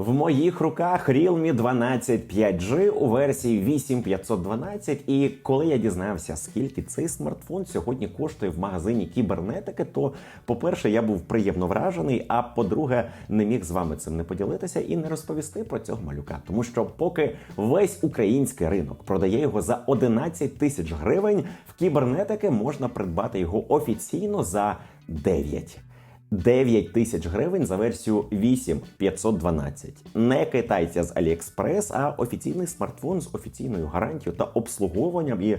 В моїх руках Realme 12 5G у версії 8512. І коли я дізнався, скільки цей смартфон сьогодні коштує в магазині кібернетики, то, по-перше, я був приємно вражений. А по-друге, не міг з вами цим не поділитися і не розповісти про цього малюка. Тому що, поки весь український ринок продає його за 11 тисяч гривень, в кібернетики можна придбати його офіційно за 9. 9 тисяч гривень за версію 8512. Не китайця з AliExpress, а офіційний смартфон з офіційною гарантією та обслуговуванням. І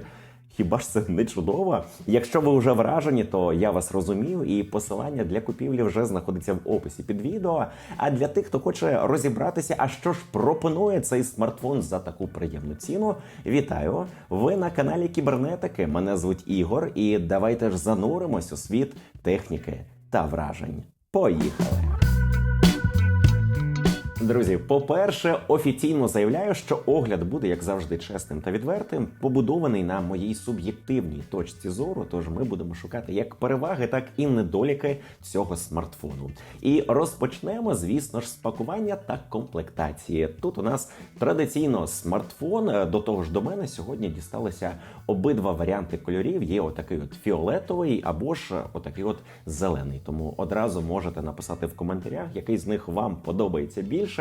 хіба ж це не чудово? Якщо ви вже вражені, то я вас розумію, і посилання для купівлі вже знаходиться в описі під відео. А для тих, хто хоче розібратися, а що ж пропонує цей смартфон за таку приємну ціну, вітаю! Ви на каналі Кібернетики. Мене звуть Ігор, і давайте ж зануримось у світ техніки та вражень. Поїхали! Друзі, по-перше, офіційно заявляю, що огляд буде, як завжди, чесним та відвертим, побудований на моїй суб'єктивній точці зору. Тож ми будемо шукати як переваги, так і недоліки цього смартфону. І розпочнемо, звісно ж, з пакування та комплектації. Тут у нас традиційно смартфон. До того ж, до мене сьогодні дісталися обидва варіанти кольорів. Є отакий от фіолетовий або ж отакий от зелений. Тому одразу можете написати в коментарях, який з них вам подобається більше.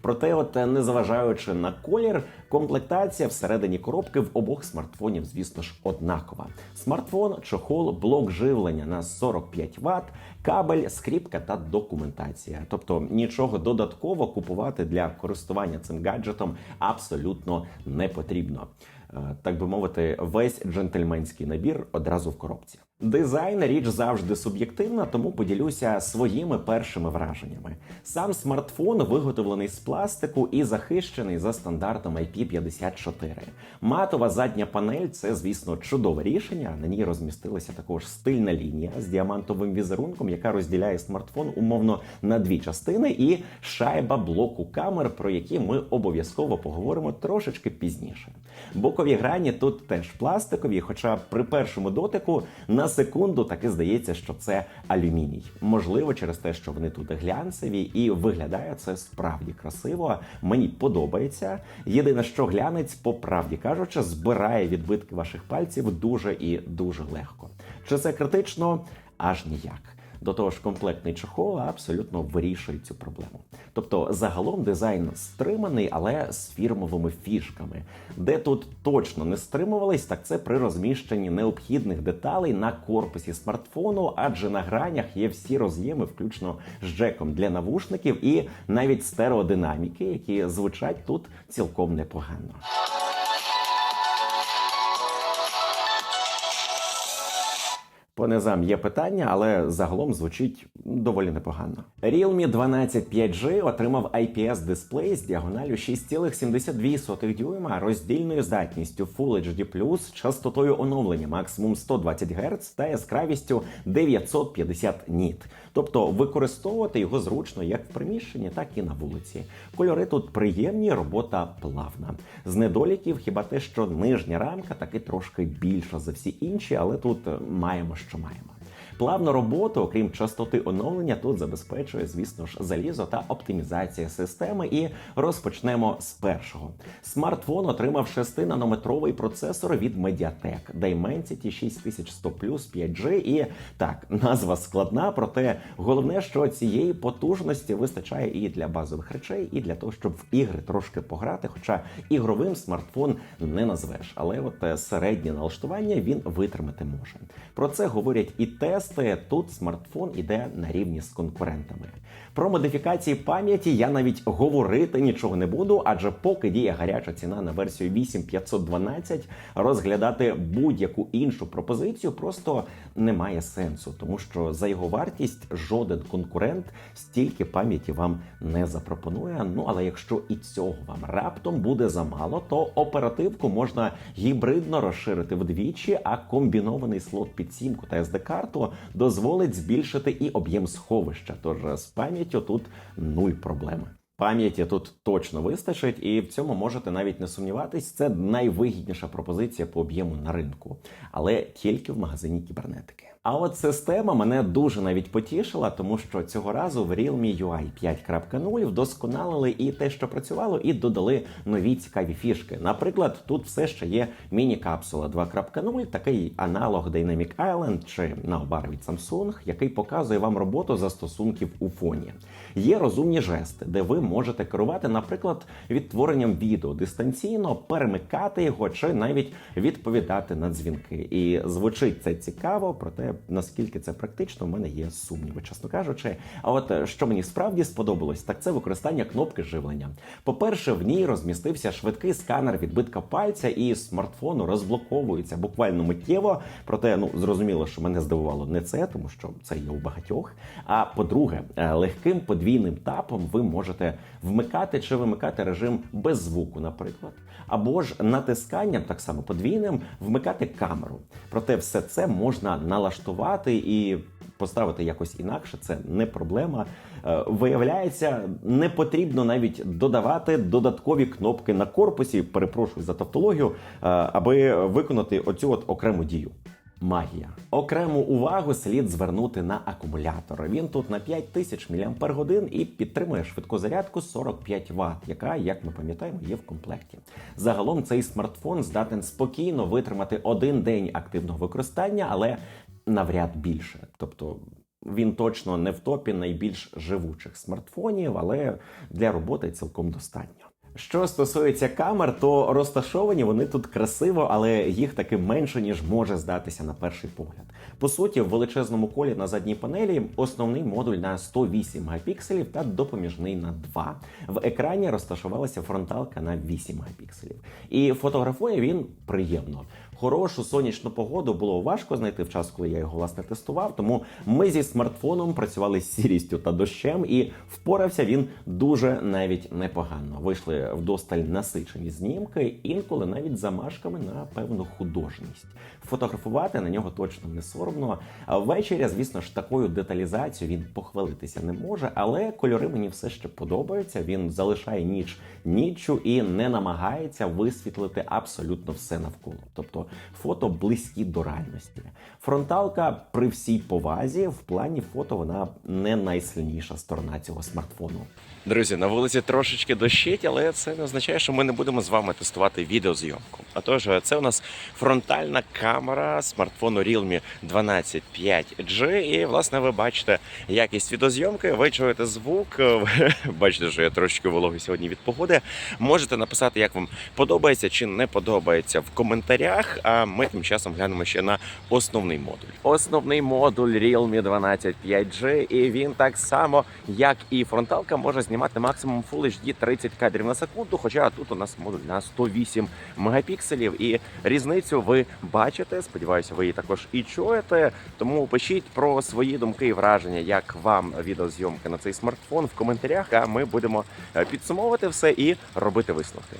Проте, от незважаючи на колір, комплектація всередині коробки в обох смартфонів, звісно ж, однакова. Смартфон, чохол, блок живлення на 45 Вт, кабель, скріпка та документація. Тобто нічого додатково купувати для користування цим гаджетом абсолютно не потрібно. Е, Так би мовити, весь джентльменський набір одразу в коробці. Дизайн річ завжди суб'єктивна, тому поділюся своїми першими враженнями. Сам смартфон виготовлений з пластику і захищений за стандартом IP54. Матова задня панель це, звісно, чудове рішення. На ній розмістилася також стильна лінія з діамантовим візерунком, яка розділяє смартфон умовно на дві частини, і шайба блоку камер, про які ми обов'язково поговоримо трошечки пізніше. Бокові грані тут теж пластикові, хоча при першому дотику на секунду таки здається, що це алюміній. Можливо, через те, що вони тут глянцеві, і виглядає це справді красиво. Мені подобається. Єдине, що глянець, по правді кажучи, збирає відбитки ваших пальців дуже і дуже легко. Чи це критично? Аж ніяк. До того ж, комплектний чохол абсолютно вирішує цю проблему. Тобто, загалом дизайн стриманий, але з фірмовими фішками. Де тут точно не стримувались, так це при розміщенні необхідних деталей на корпусі смартфону, адже на гранях є всі роз'єми, включно з джеком для навушників, і навіть стереодинаміки, які звучать тут цілком непогано. По низам є питання, але загалом звучить доволі непогано. Realme 12 5G отримав IPS дисплей з діагоналю 6,72 дюйма, роздільною здатністю Full HD+, частотою оновлення максимум 120 Гц та яскравістю 950 ніт. Тобто використовувати його зручно як в приміщенні, так і на вулиці. Кольори тут приємні, робота плавна. З недоліків хіба те, що нижня рамка таки трошки більша за всі інші, але тут маємо, що маємо. Плавну роботу, окрім частоти оновлення, тут забезпечує, звісно ж, залізо та оптимізація системи. І розпочнемо з першого. Смартфон отримав 6-нанометровий процесор від Mediatek Dimensity 6100 5G. І так, назва складна, проте головне, що цієї потужності вистачає і для базових речей, і для того, щоб в ігри трошки пограти. Хоча ігровим смартфон не назвеш, але от е, середнє налаштування він витримати може. Про це говорять і тести. Тут смартфон іде на рівні з конкурентами. Про модифікації пам'яті я навіть говорити нічого не буду, адже поки діє гаряча ціна на версію 8512, розглядати будь-яку іншу пропозицію просто немає сенсу, тому що за його вартість жоден конкурент стільки пам'яті вам не запропонує. Ну але якщо і цього вам раптом буде замало, то оперативку можна гібридно розширити вдвічі, а комбінований слот під сімку та SD-карту дозволить збільшити і об'єм сховища. Тож з пам'яттю тут нуль проблеми. Пам'яті тут точно вистачить, і в цьому можете навіть не сумніватись. Це найвигідніша пропозиція по об'єму на ринку, але тільки в магазині кібернетики. А от система мене дуже навіть потішила, тому що цього разу в Realme UI 5.0 вдосконалили і те, що працювало, і додали нові цікаві фішки. Наприклад, тут все ще є міні-капсула 2.0, такий аналог Dynamic Island чи наобар від Samsung, який показує вам роботу застосунків у фоні. Є розумні жести, де ви можете керувати, наприклад, відтворенням відео дистанційно, перемикати його чи навіть відповідати на дзвінки. І звучить це цікаво, проте наскільки це практично, в мене є сумніви, чесно кажучи. А от е, що мені справді сподобалось, так це використання кнопки живлення. По-перше, в ній розмістився швидкий сканер відбитка пальця, і смартфону розблоковується буквально миттєво. Проте, ну зрозуміло, що мене здивувало не це, тому що це є у багатьох. А по-друге, е, легким подвійним тапом ви можете вмикати чи вимикати режим без звуку, наприклад, або ж натисканням, так само подвійним, вмикати камеру. Проте все це можна налаштувати і поставити якось інакше. Це не проблема. Е, Виявляється, не потрібно навіть додавати додаткові кнопки на корпусі. Перепрошую за тавтологію, е, аби виконати оцю от окрему дію. Магія. Окрему увагу слід звернути на акумулятор. Він тут на 5000 мАч і підтримує швидку зарядку 45 Вт, яка, як ми пам'ятаємо, є в комплекті. Загалом цей смартфон здатен спокійно витримати один день активного використання, але навряд більше. Тобто він точно не в топі найбільш живучих смартфонів, але для роботи цілком достатньо. Що стосується камер, то розташовані вони тут красиво, але їх таки менше ніж може здатися на перший погляд. По суті, в величезному колі на задній панелі основний модуль на 108 мегапікселів та допоміжний на 2. В екрані розташувалася фронталка на 8 мегапікселів. І фотографує він приємно. Хорошу сонячну погоду було важко знайти в час, коли я його власне тестував. Тому ми зі смартфоном працювали з сірістю та дощем, і впорався він дуже навіть непогано. Вийшли вдосталь насичені знімки, інколи навіть замашками на певну художність. Фотографувати на нього точно не соромно. А ввечері, звісно ж, такою деталізацією він похвалитися не може, але кольори мені все ще подобаються. Він залишає ніч ніччю і не намагається висвітлити абсолютно все навколо. Тобто фото близькі до реальності. Фронталка при всій повазі в плані фото вона не найсильніша сторона цього смартфону. Друзі, на вулиці трошечки дощить, але це не означає, що ми не будемо з вами тестувати відеозйомку. Отож, це у нас фронтальна камера смартфону Realme 12 5G. І, власне, ви бачите якість відеозйомки, ви чуєте звук. Бачите, що я трошечки вологий сьогодні від погоди. Можете написати, як вам подобається чи не подобається в коментарях. А ми тим часом глянемо ще на основний модуль. Основний модуль Realme 12 5G, і він так само, як і фронталка, може знімати максимум Full HD 30 кадрів на секунду. Хоча тут у нас модуль на 108 мегапікселів, і різницю ви бачите. Сподіваюся, ви її також і чуєте. Тому пишіть про свої думки і враження, як вам відеозйомка на цей смартфон в коментарях. А ми будемо е, підсумовувати все і робити висновки.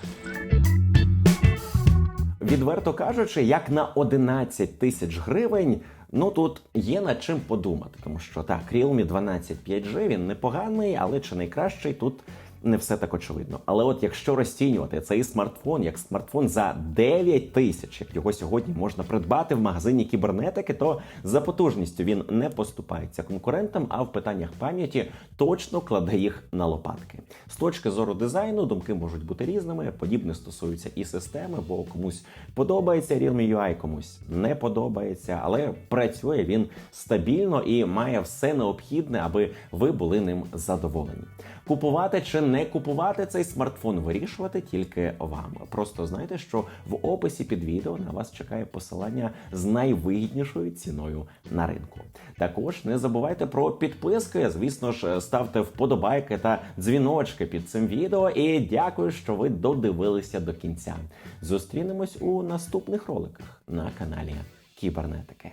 Відверто кажучи, як на 11 тисяч гривень. Ну тут є над чим подумати, тому що так, Realme 12 5G він непоганий, але чи найкращий тут не все так очевидно. Але от якщо розцінювати цей смартфон як смартфон за 9 тисяч, як його сьогодні можна придбати в магазині кібернетики, то за потужністю він не поступається конкурентам, а в питаннях пам'яті точно кладе їх на лопатки. З точки зору дизайну думки можуть бути різними. Подібне стосується і системи, бо комусь подобається Realme UI, комусь не подобається, але працює він стабільно і має все необхідне, аби ви були ним задоволені. Купувати чи не купувати цей смартфон, вирішувати тільки вам. Просто знайте, що в описі під відео на вас чекає посилання з найвигіднішою ціною на ринку. Також не забувайте про підписки. Звісно ж, ставте вподобайки та дзвіночки під цим відео. І дякую, що ви додивилися до кінця. Зустрінемось у наступних роликах на каналі Кібернетики.